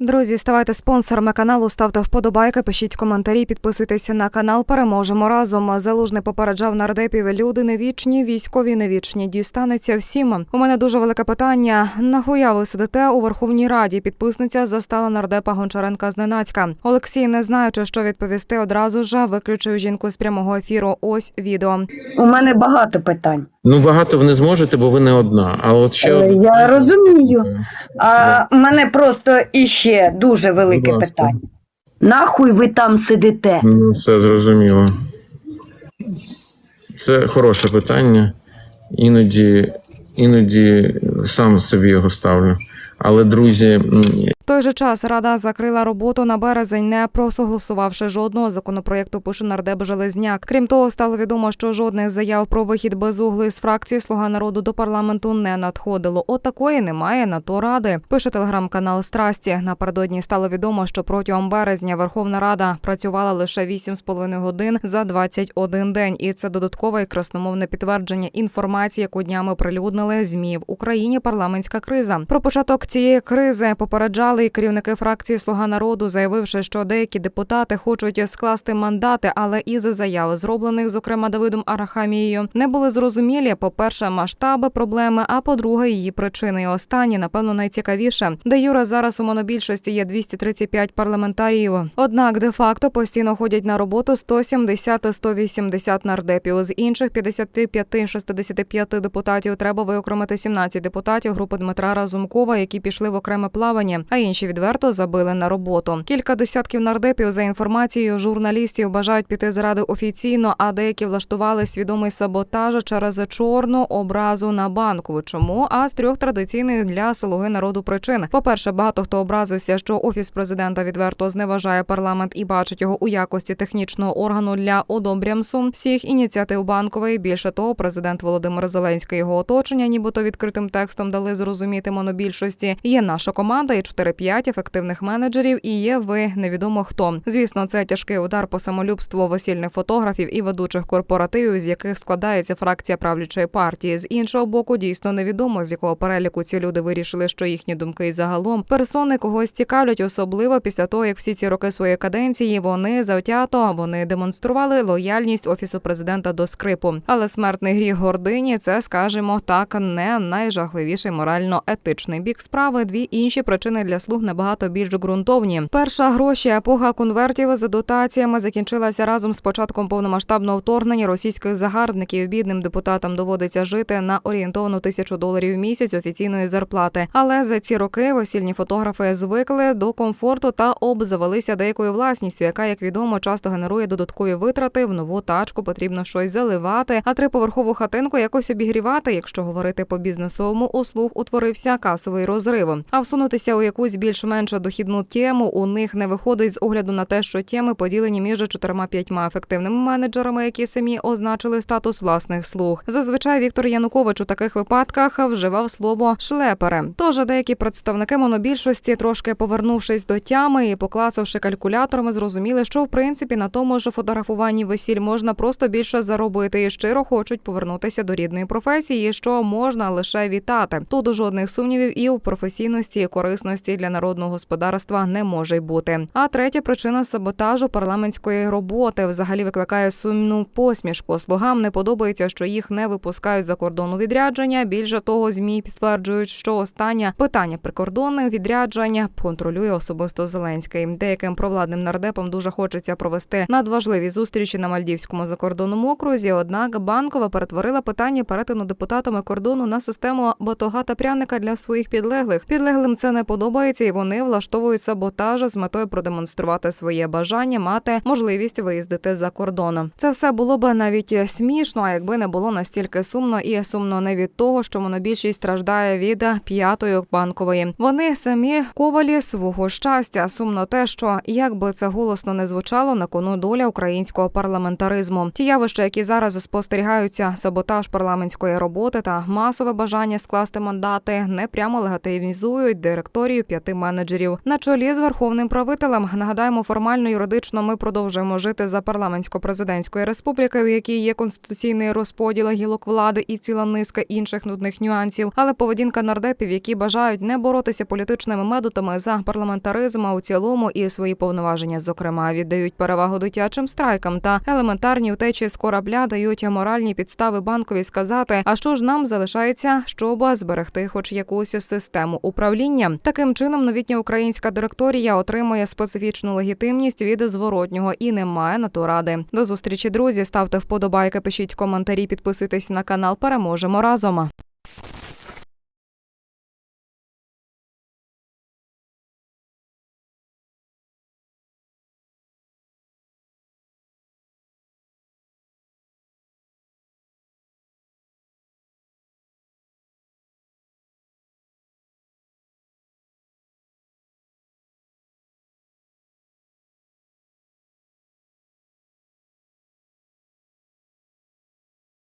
Друзі, ставайте спонсорами каналу, ставте вподобайки, пишіть коментарі, підписуйтесь на канал. Переможемо разом. Залужний попереджав нардепів. Люди не вічні, військові не вічні. Дістанеться всім. У мене дуже велике питання. Нахуя ви сидите у Верховній Раді? Підписниця застала нардепа Гончаренка зненацька. Олексій, не знаючи, що відповісти, одразу ж виключив жінку з прямого ефіру. Ось відео. У мене багато питань. Ну, багато ви не зможете, бо ви не одна. А от ще Е, одне- Я розумію. А в мене просто іще дуже велике Будь ласка. питання. Нахуй ви там сидите? Ну, все зрозуміло. Це хороше питання. Іноді, іноді сам собі його ставлю. Але, друзі, м, той же час рада закрила роботу на березень, не просоголосувавши жодного законопроєкту. Пише нардеп Железняк. Крім того, стало відомо, що жодних заяв про вихід безуглої з фракції Слуга народу до парламенту не надходило. От такої немає на то ради. Пише телеграм-канал Страсті. Напередодні стало відомо, що протягом березня Верховна Рада працювала лише 8,5 годин за 21 день, і це додаткове красномовне підтвердження інформації, яку днями прилюднили змі в Україні. Парламентська криза. Про початок цієї кризи попереджали і керівники фракції Слуга народу, заявивши, що деякі депутати хочуть скласти мандати, але із заяв, зроблених зокрема Давидом Арахамією, не були зрозумілі. По перше, масштаби проблеми, а по-друге, її причини. І останні, напевно, найцікавіше, де Юра зараз у монобільшості є 235 парламентаріїв. Однак, де факто постійно ходять на роботу 170-180 нардепів. З інших 55-65 депутатів треба виокремити 17 депутатів групи Дмитра Разумкова, які пішли в окреме плавання, а інші відверто забили на роботу. Кілька десятків нардепів за інформацією журналістів бажають піти з офіційно, а деякі влаштували свідомий саботаж через чорну образу на банку. Чому? А з трьох традиційних для слуги народу причин. По-перше, багато хто образився, що офіс президента відверто зневажає парламент і бачить його у якості технічного органу для одобрямсу всіх ініціатив банкової. Більше того, президент Володимир Зеленський його оточення, нібито відкритим текстом дали зрозуміти монобільшості. Є наша команда і 4-5 ефективних менеджерів. І є ви невідомо хто. Звісно, це тяжкий удар по самолюбству весільних фотографів і ведучих корпоративів, з яких складається фракція правлячої партії. З іншого боку, дійсно невідомо з якого переліку ці люди вирішили, що їхні думки і загалом персони когось цікавлять, особливо після того, як всі ці роки своєї каденції вони завтято вони демонстрували лояльність офісу президента до скрипу. Але смертний гріх гордині це, скажімо так, не найжахливіший морально-етичний бік справи. Дві інші причини для слуг набагато більш ґрунтовні. Перша гроші епоха конвертів за дотаціями закінчилася разом з початком повномасштабного вторгнення російських загарбників. Бідним депутатам доводиться жити на орієнтовну тисячу доларів в місяць офіційної зарплати. Але за ці роки весільні фотографи звикли до комфорту та обзавелися деякою власністю, яка, як відомо, часто генерує додаткові витрати. В нову тачку потрібно щось заливати, а триповерхову хатинку якось обігрівати. Якщо говорити по бізнесовому услуг, утворився касовий розрив. А всунутися у якусь більш-менш дохідну тему у них не виходить з огляду на те, що теми поділені між чотирма-п'ятьма ефективними менеджерами, які самі означили статус власних слуг. Зазвичай Віктор Янукович у таких випадках вживав слово шлепери. Тож деякі представники монобільшості, трошки повернувшись до тями і поклацавши калькуляторами, зрозуміли, що в принципі на тому ж фотографуванні весіль можна просто більше заробити і щиро хочуть повернутися до рідної професії, що можна лише вітати. Тут жодних сумнівів і у професійності і корисності для народного господарства не може й бути. А третя причина саботажу парламентської роботи взагалі викликає сумну посмішку. Слугам не подобається, що їх не випускають за кордону відрядження. Більше того, змі підтверджують, що останнє питання прикордонних відряджень контролює особисто Зеленський. Деяким провладним нардепам дуже хочеться провести надважливі зустрічі на Мальдівському закордонному окрузі. Однак банкова перетворила питання перетину депутатами кордону на систему батога та пряника для своїх підлеглих. Підлеглим це не подобається, і вони влаштовують саботаж з метою продемонструвати своє бажання мати можливість виїздити за кордон. Це все було б навіть смішно, а якби не було настільки сумно, і сумно не від того, що монобільшість страждає від п'ятої банкової. Вони самі ковалі свого щастя. Сумно те, що як би це голосно не звучало, на кону доля українського парламентаризму. Ті явища, які зараз спостерігаються, саботаж парламентської роботи та масове бажання скласти мандати, не прямо легативізують директорію п'яти менеджерів. На чолі з верховним правителем нагадаємо, формально юридично ми продовжуємо жити за парламентсько-президентської республіки, в якій є конституційний розподіл гілок влади і ціла низка інших нудних нюансів. Але поведінка нардепів, які бажають не боротися політичними методами за парламентаризм, а у цілому і свої повноваження, зокрема, віддають перевагу дитячим страйкам та елементарні втечі з корабля дають моральні підстави банкові сказати, а що ж нам залишається, щоб зберегти хоч якусь систему управління. Таким чином, новітня українська директорія отримує специфічну легітимність від зворотнього і не має на то ради. До зустрічі, друзі. Ставте вподобайки, пишіть коментарі, підписуйтесь на канал. Переможемо разом.